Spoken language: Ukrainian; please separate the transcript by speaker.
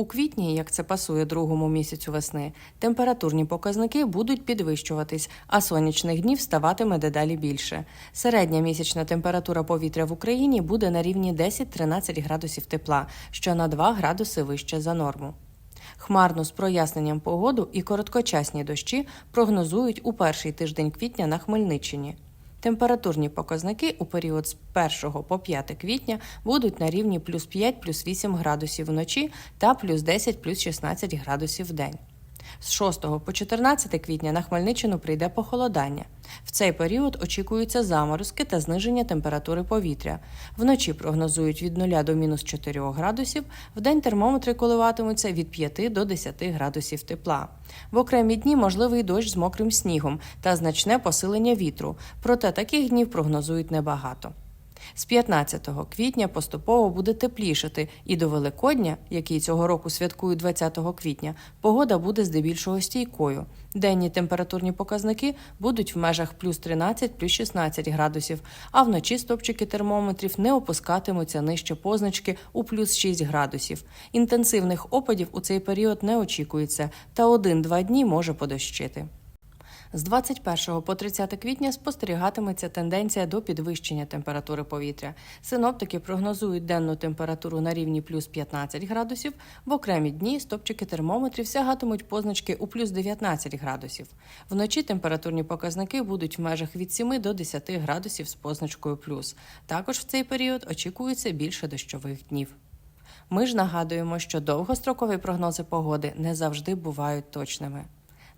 Speaker 1: У квітні, як це пасує другому місяцю весни, температурні показники будуть підвищуватись, а сонячних днів ставатиме дедалі більше. Середня місячна температура повітря в Україні буде на рівні 10-13 градусів тепла, що на 2 градуси вище за норму. Хмарну з проясненням погоду і короткочасні дощі прогнозують у перший тиждень квітня на Хмельниччині. Температурні показники у період з 1 по 5 квітня будуть на рівні плюс 5 плюс 8 градусів вночі та плюс 10 плюс 16 градусів в день. З 6 по 14 квітня на Хмельниччину прийде похолодання. В цей період очікуються заморозки та зниження температури повітря. Вночі прогнозують від 0 до мінус 4 градусів, вдень термометри коливатимуться від 5 до 10 градусів тепла. В окремі дні можливий дощ з мокрим снігом та значне посилення вітру, проте таких днів прогнозують небагато. З 15 квітня поступово буде теплішати, і до Великодня, який цього року святкують 20 квітня, погода буде здебільшого стійкою. Денні температурні показники будуть в межах плюс 13, плюс 16 градусів, а вночі стопчики термометрів не опускатимуться нижче позначки у плюс 6 градусів. Інтенсивних опадів у цей період не очікується, та один-два дні може подощити. З 21 по 30 квітня спостерігатиметься тенденція до підвищення температури повітря. Синоптики прогнозують денну температуру на рівні плюс 15 градусів. В окремі дні стопчики термометрів сягатимуть позначки у плюс 19 градусів. Вночі температурні показники будуть в межах від 7 до 10 градусів з позначкою плюс. Також в цей період очікується більше дощових днів. Ми ж нагадуємо, що довгострокові прогнози погоди не завжди бувають точними.